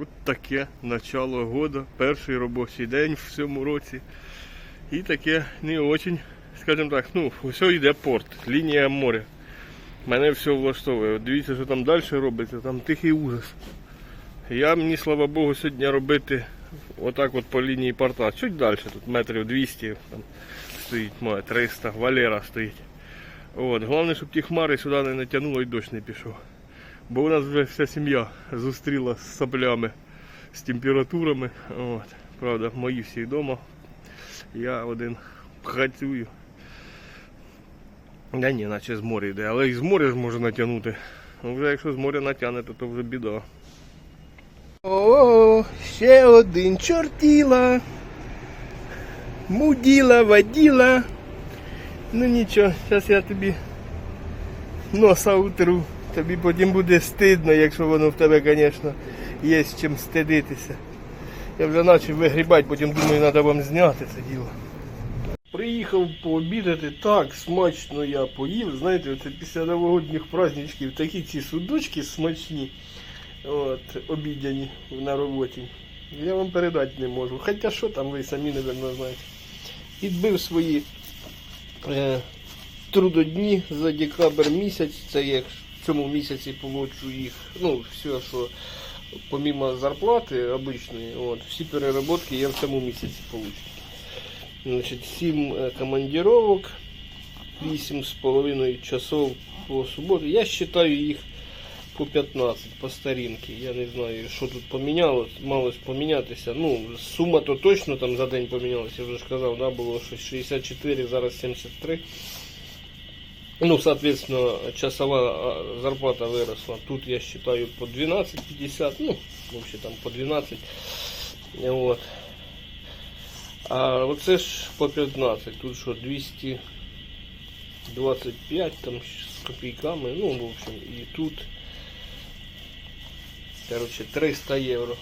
От таке начало года, перший робочий день в цьому році. І таке не очень, скажімо так, ну, все йде порт, лінія моря. Мене все влаштовує. От дивіться, що там далі робиться, там тихий ужас. Я мені, слава Богу, сьогодні робити отак от по лінії порта. Чуть далі, тут метрів 200 там стоїть, моє 300, Валера стоїть. От. Головне, щоб ті хмари сюди не натягнуло і дощ не пішов. Бо у нас вже вся сім'я зустріла з соплями, з температурами. От. Правда, мої всі вдома. Я один працюю. Да ні, наче з моря йде, але і з моря ж може натягнути. Ну, вже якщо з моря натягне, то, то вже біда. О, ще один чортіла. Муділа, воділа. Ну нічого, зараз я тобі носа утру. Тобі потім буде стидно, якщо воно в тебе, звісно, є з чим стидитися. Я вже почав вигрібати, потім думаю, треба вам зняти це діло. Приїхав пообідати, так смачно я поїв. Знаєте, це після новогодніх праздничків такі ці судочки смачні, от, обідяні на роботі. Я вам передати не можу. Хоча що там ви самі, напевно, знаєте. Відбив свої е, трудодні за декабрь місяць. Це як в цьому місяці получу їх. Ну, все, що помимо зарплати обичної, от, всі переработки я в цьому місяці получу. Значить, 7 е, командировок, 8,5 часов по суботу. Я считаю їх по 15 по старинці. Я не знаю, що тут помінялось, малось помінятися. Ну, сума то точно там за день помінялася, я вже ж казав, да, було щось 64, зараз 73. Ну, соответственно, часова зарплата виросла. Тут я считаю по 12,50, ну, вообще там по 12. Вот. А оце ж по 15. Тут що 225 там з копійками. Ну, в общем, і тут. Короче, 300 євро.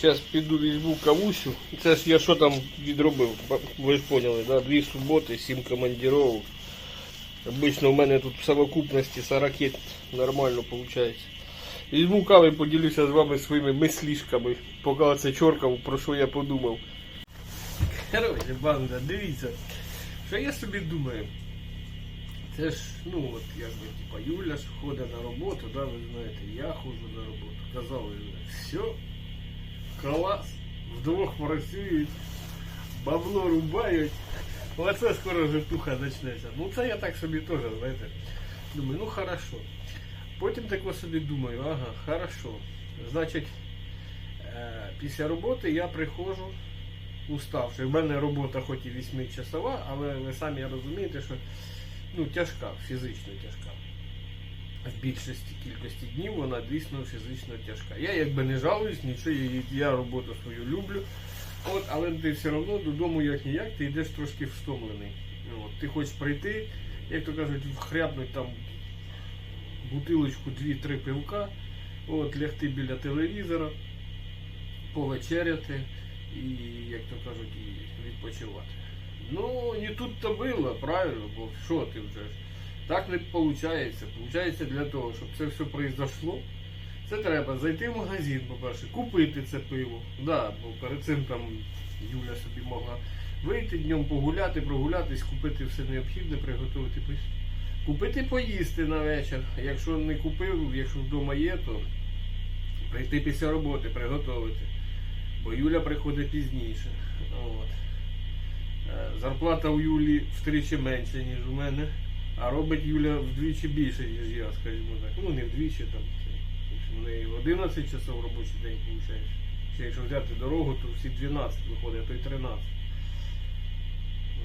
Зараз піду візьму кавусю. Це ж я що там відробив. Ви ж поняли, да? Дві суботи, 7 командировок. Обично в мене тут в совокупності 40 нормально виходить. Візьму кави, поділюся з вами своїми мислішками, поки це чоркав, про що я подумав. Короче, банда, дивіться, що я собі думаю. Це ж, ну от якби, типа, Юля ж ходить на роботу, да, ви знаєте, я ходжу на роботу. Казали, все, клас, вдвох працюють, бабло рубають. Оце скоро житуха почнеться. Ну це я так собі теж, знаєте. Думаю, ну хорошо. Потім так собі думаю, ага, хорошо. Значить, е, після роботи я приходжу уставший. У мене робота хоч і 8-часова, але ви самі розумієте, що ну, тяжка, фізично тяжка. В більшості кількості днів вона дійсно фізично тяжка. Я якби не жалуюсь, нічого, я роботу свою люблю. От, але ти все одно додому як ніяк, ти йдеш трошки встомлений. От, ти хочеш прийти, як то кажуть, вхряпнуть там бутилочку 2-3 пивка, от, лягти біля телевізора, повечеряти і, як то кажуть, і відпочивати. Ну, не тут то було, правильно, бо що ти вже. Так не виходить. Получається для того, щоб це все произошло. Це треба зайти в магазин, по-перше, купити це пиво. Да, бо перед цим там Юля собі могла вийти днем погуляти, прогулятись, купити все необхідне, приготувати пиво. Купити поїсти на вечір. Якщо не купив, якщо вдома є, то прийти після роботи, приготувати. Бо Юля приходить пізніше. От. Е, Зарплата у Юлі втричі менша, ніж у мене. А робить Юля вдвічі більше, ніж я, скажімо так. Ну не вдвічі там. В неї 11 часов робочий день виходить. Ще якщо взяти дорогу, то всі 12 виходить, а то й 13.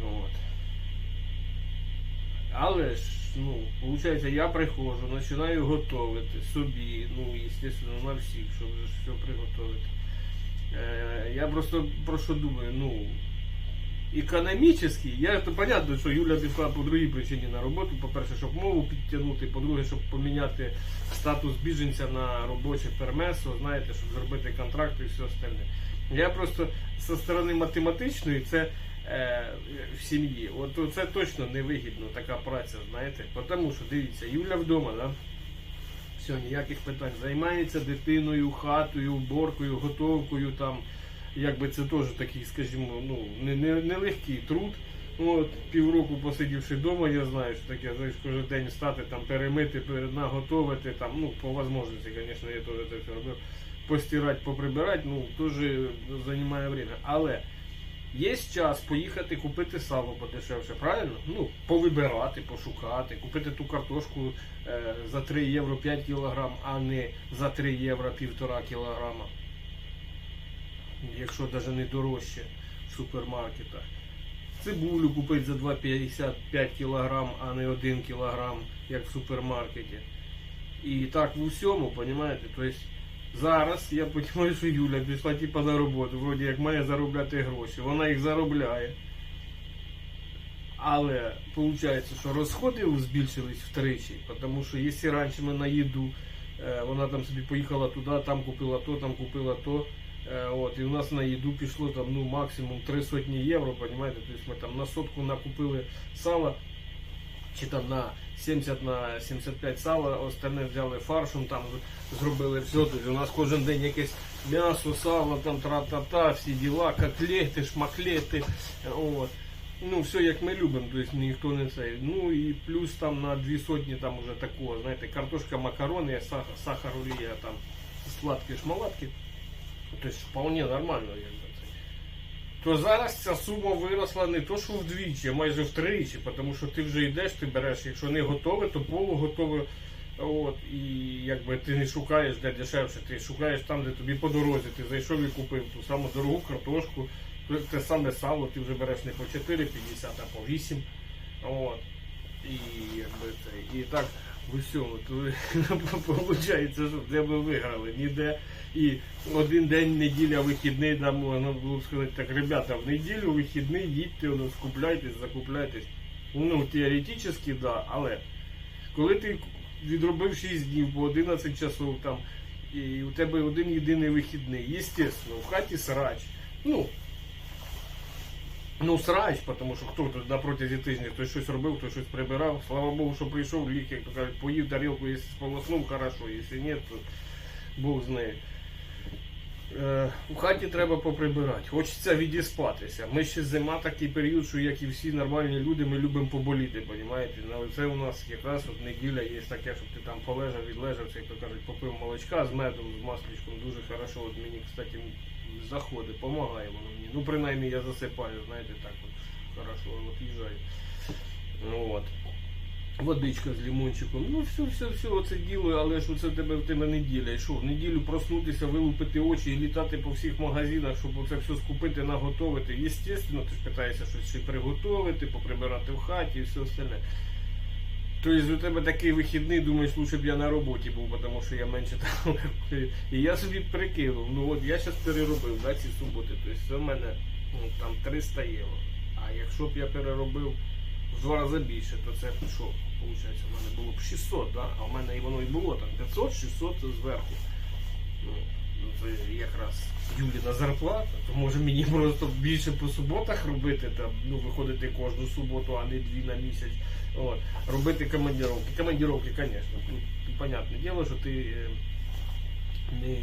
От. Але ж, ну, виходить, я приходжу, починаю готувати собі, ну, звісно, на всіх, щоб вже все приготувати. Е, я просто про що думаю, ну, економічно, я то понятно, що Юля пішла по другій причині на роботу. По-перше, щоб мову підтягнути, по-друге, щоб поміняти статус біженця на робоче пермесо, знаєте, щоб зробити контракт і все остальне. Я просто зі сторони математичної це е, в сім'ї. От це точно невигідно, така праця, знаєте. Тому що дивіться, Юля вдома, да? Все, ніяких питань. Займається дитиною, хатою, уборкою, готовкою там. Якби це теж такий, скажімо, ну, не, не, не труд. От, півроку посидівши вдома, я знаю, що таке, знаєш, кожен день стати, там, перемити, пере- наготовити, там, ну, по можливості, звісно, я теж це все робив. Постирати, поприбирати, ну, теж займає время. Але є час поїхати купити сало подешевше, правильно? Ну, повибирати, пошукати, купити ту картошку е, за 3 євро 5 кілограм, а не за 3 євро 1,5 кілограма. Якщо навіть не дорожче в супермаркетах. Цибулю купити за 2,55 кілограм, а не 1 кілограм, як в супермаркеті. І так в усьому, розумієте? Тобто зараз я розумію, що Юля пішла типа на роботу, вроді як має заробляти гроші. Вона їх заробляє. Але виходить, що розходи збільшились втричі, тому що якщо раніше ми на їду, е, вона там собі поїхала туди, там купила то, там купила то. Е, От, і у нас на їду пішло там, ну, максимум 3 сотні євро, понимаете? Тобто ми там на сотку накупили сала, чи там на 70 на 75 сала, остальне взяли фаршем, там зробили все. Тобто у нас кожен день якесь м'ясо, сало, там тра-та-та, всі діла, котлети, шмаклети. От. Ну, все як ми любимо, тобто ніхто не цей. Ну і плюс там на дві сотні там уже такого, знаєте, картошка, макарони, сах- сахар, олія, там сладкі шмалатки. Тобто вполне нормально. То зараз ця сума виросла не то, що вдвічі, а майже втричі, тому що ти вже йдеш, ти береш, якщо не готове, то полуготове. От, і якби ти не шукаєш де дешевше, ти шукаєш там, де тобі по дорозі, ти зайшов і купив ту саму дорогу картошку, те саме сало, ти вже береш не по 4,50, а по 8. От. І якби це. І так в усьому. То виходить, що де ми виграли, ніде. І один день неділя, вихідний, там можна було б сказати, так, ребята, в неділю вихідний, їдьте, ну, скупляйтесь, закупляйтесь. Ну, теоретично, да, але коли ти відробив 6 днів по 11 часов там, і у тебе один єдиний вихідний, естественно, в хаті срач. Ну, Ну, срач, тому що хто тут на протязі тижня хтось щось робив, хтось щось прибирав. Слава Богу, що прийшов лік, як кажуть, поїв тарілку, якщо сполоснув, хорошо, якщо ні, то Бог з нею. Е, у хаті треба поприбирати. Хочеться відіспатися. Ми ще зима такий період, що як і всі нормальні люди, ми любимо поболіти, розумієте? Але це у нас якраз от неділя є таке, щоб ти там полежав, відлежався, як то кажуть, попив молочка з медом, з масличком, дуже хорошо. От мені, кстати, заходить, допомагає воно мені. Ну, принаймні я засипаю, знаєте, так от хорошо, от. Ну, от. Водичка з лимончиком. Ну, все, все, все, оце діло, але що це тебе в тебе неділя. І що, в неділю проснутися, вилупити очі і літати по всіх магазинах, щоб оце все скупити, наготовити. Єстественно, ти ж питаєшся щось ще приготувати, поприбирати в хаті і все остальне. Тобто у тебе такий вихідний, думаєш, лучше б я на роботі був, тому що я менше там. І я собі прикинув. Ну от я зараз переробив да, ці суботи. Тобто це в мене ну, там 300 євро. А якщо б я переробив в два рази більше, то це що? Получається, у мене було б 600, да? а в мене і воно і було там 500-600 зверху. Ну, ну, це якраз Юліна зарплата, то може мені просто більше по суботах робити, там, ну, виходити кожну суботу, а не дві на місяць. От. Робити командировки. Командировки, звісно. Тут понятне діло, що ти е, не,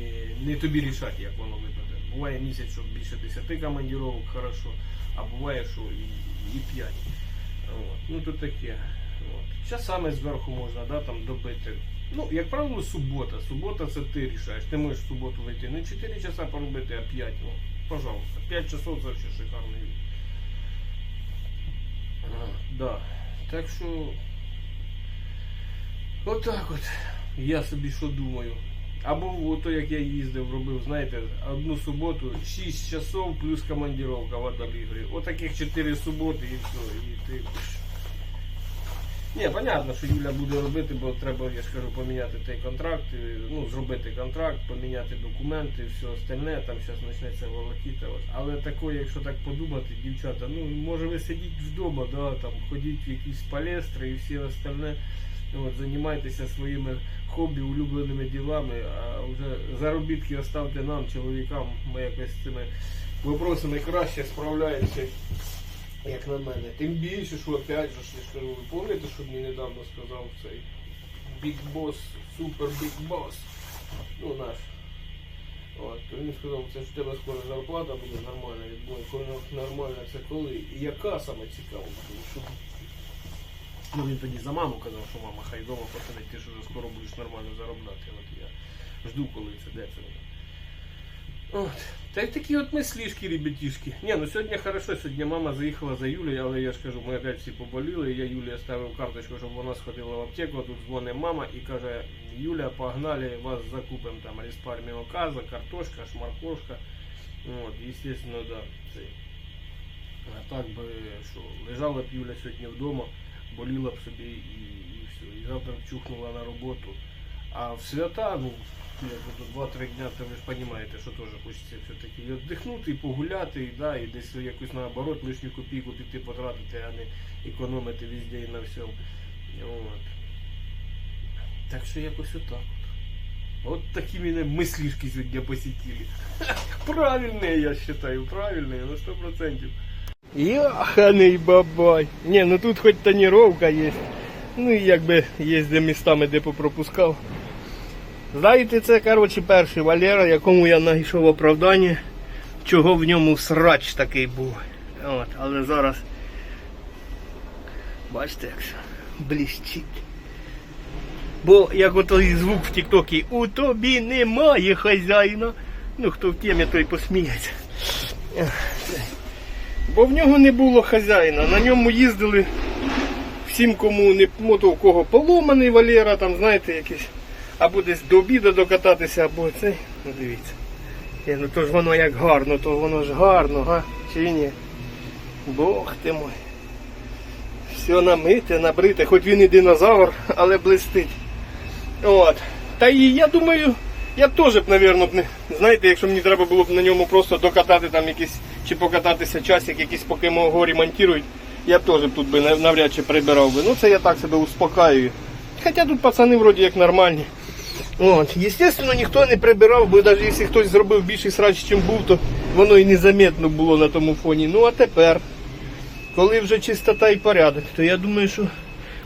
не тобі рішати, як воно випаде. Буває місяць, що більше 10 командировок, хорошо, а буває, що і, і 5. От. Ну то таке. От. Часами зверху можна да, там добити. Ну, як правило, субота. Субота це ти рішаєш. Ти можеш в суботу вийти не 4 часа поробити, а 5. О, пожалуйста. 5 часов це ще шикарний вид. Да. Так що. Отак от. Я собі що думаю. Або ото як я їздив, робив, знаєте, одну суботу 6 часов плюс командировка в Адалігрі. Отаких 4 суботи і все. І ти. Ні, понятно, що Юля буде робити, бо треба, я ж кажу, поміняти той контракт, ну, зробити контракт, поміняти документи, все остальне, там зараз почнеться волокіта. Але такое, якщо так подумати, дівчата, ну може ви сидіть вдома, да, там, ходіть в якісь палестри і все остальне. От, займайтеся своїми хобі, улюбленими ділами, а вже заробітки оставте нам, чоловікам. Ми якось з цими вопросами краще справляємося, як на мене. Тим більше, що опять же, ж, ви пам'ятаєте, що мені недавно сказав цей Big Boss, Super Big Boss. Ну, наш. От, то він сказав, це ж в тебе скоро зарплата буде нормальна. Коли нормальна, це коли. І яка саме цікаво, тому що Ну він тоді за маму казав, що мама хай дома посидить, ти ж вже скоро будеш нормально заробляти. От я жду, коли це де це. От. Та й такі от ребятішки. Ні, ну сьогодні хорошо, сьогодні мама заїхала за Юлею, але я ж кажу, ми опять всі поболіли. Я Юлі оставив карточку, щоб вона сходила в аптеку, а тут дзвонить мама і каже, Юля, погнали, вас закупимо там респарміоказа, картошка, шмаркошка. От, естественно, да. А так би що, лежала б Юля сьогодні вдома, боліла б собі і, і все. І завтра чухнула на роботу. А в свята, ну, як тут 2-3 дня, то ви ж розумієте, що теж хочеться все-таки і віддихнути, і погуляти, і, да, і десь якусь наоборот лишню копійку піти потратити, а не економити везде і на всьому. От. Так що якось отак от. От такі мене мислішки сьогодні посетили. Правильные, я считаю, правильные, на 100%. Яханий бабай. Не, ну тут хоч тонировка є. Ну і якби є де містами, де попропускав. Знаєте, це, коротше, перший Валера, якому я знайшов оправдання, чого в ньому срач такий був. От, але зараз. Бачите, як все блістить. Бо як отой звук в Тіктокі, у тобі немає хазяїна. Ну, хто в темі, той посміється. Бо в нього не було хазяїна. На ньому їздили всім, кому не мото у кого поломаний Валера, там, знаєте, якийсь. Або десь до обіду докататися, або цей. Ну дивіться. Є, ну то ж воно як гарно, то воно ж гарно, га? Чи ні? Бог ти мой. Все намите, набрите, хоч він і динозавр, але блистить. От. Та і я думаю, я теж б, б не. Знаєте, якщо мені треба було б на ньому просто докатати там якийсь, чи покататися часик, якийсь поки мого ремонтують, я б теж б тут би навряд чи прибирав би. Ну це я так себе успокаюю. Хоча тут пацани вроді як нормальні. От. Естественно, ніхто не прибирав, бо навіть якщо хтось зробив більший срач, чим був, то воно і незаметно було на тому фоні. Ну а тепер, коли вже чистота і порядок, то я думаю, що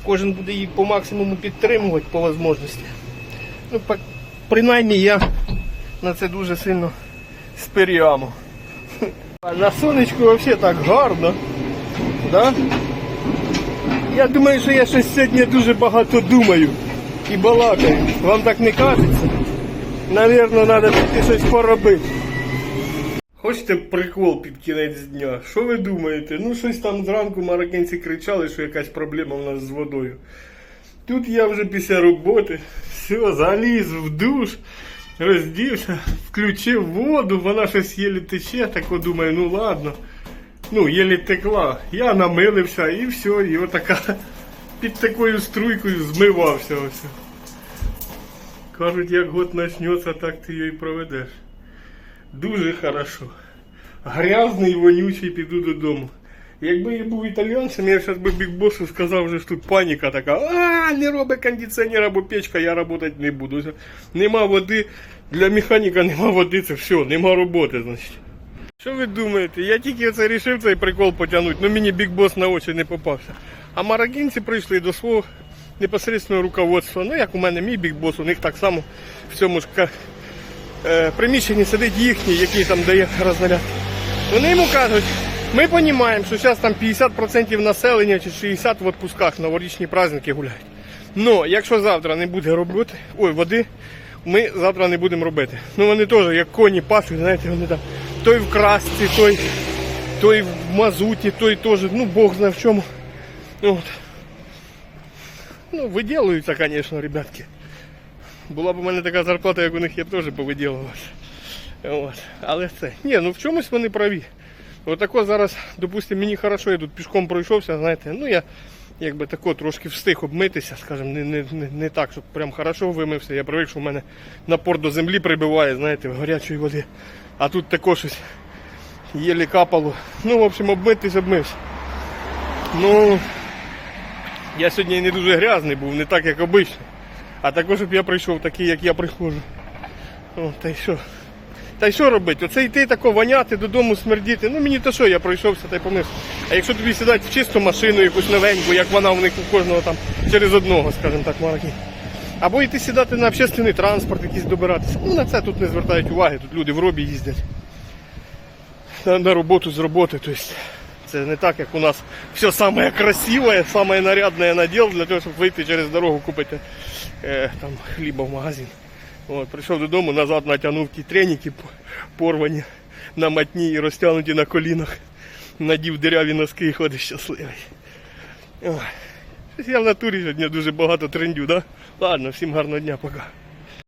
кожен буде її по максимуму підтримувати по можливості. Ну, принаймні я на це дуже сильно спирямо. А на сонечку взагалі так гарно. Да? Я думаю, що я щось сьогодні дуже багато думаю і балакаю. Вам так не кажеться? Навірно, треба піти щось поробити. Хочете прикол під кінець дня? Що ви думаєте? Ну, щось там зранку мароккінці кричали, що якась проблема в нас з водою. Тут я вже після роботи, все, заліз в душ, роздівся, включив воду, вона щось єлі тече, так думаю, ну ладно. Ну, єлі текла. Я намилився і все, і отака під такою струйкою змивався ось. Кажуть, як год почнеться, так ти її проведеш. Дуже хорошо. Грязний, вонючий, піду додому. Якби я був італійцем, я зараз би бікбосу сказав, що тут паніка така. А, не робить кондиціонер або печка, я працювати не буду. Нема води, для механіка нема води, це все, нема роботи, значить. Що ви думаєте? Я тільки це рішив цей прикол потягнути, ну мені бікбос на очі не попався. А марагінці прийшли до свого непосереднього руководства. Ну як у мене мій бікбос, у них так само в цьому ж е, приміщенні сидить їхній, який там дає рознаряд. Вони йому кажуть, ми розуміємо, що зараз там 50% населення чи 60% в відпусках новорічні праздники гуляють. Ну, якщо завтра не буде роботи, ой, води, ми завтра не будемо робити. Ну вони теж як коні пасуть, знаєте, вони там той в красці, той, той в мазуті, той теж, ну Бог знає в чому. От. Ну, виділуються, звісно, ребятки. Була б у мене така зарплата, як у них, я б теж повиділувався. Але це. Ні, ну в чомусь вони праві. Отако зараз, допустимо, мені хорошо, я тут пішком пройшовся, знаєте, ну я якби тако трошки встиг обмитися, скажімо, не, не, не, не так, щоб прям хорошо вимився. Я привик, що в мене напор до землі прибиває, знаєте, в гарячої води. А тут тако щось єлі капало. Ну, в общем, обмитись, обмився. Ну, я сьогодні не дуже грязний був, не так, як обично. А також, щоб я прийшов такий, як я приходжу. О, та й що? Та й що робити? Оце йти тако воняти, додому смердіти. Ну мені то що, я пройшовся та й помився. А якщо тобі сідати в чисту машину, якусь новеньку, як вона в них у кожного там через одного, скажімо так, маракі. Або йти сідати на общественний транспорт, якийсь добиратися. Ну на це тут не звертають уваги, тут люди в робі їздять. На, на роботу з роботи. Тобто це не так, як у нас все саме красиве, саме нарядне наділ для того, щоб вийти через дорогу купити е, там, хліба в магазин. От, прийшов додому, назад натягнув ті треніки порвані на матні і розтягнуті на колінах. Надів диряві носки і ходить щасливий. Ой. Я в натурі сьогодні дуже багато трендю, да? Ладно, всім гарного дня, пока.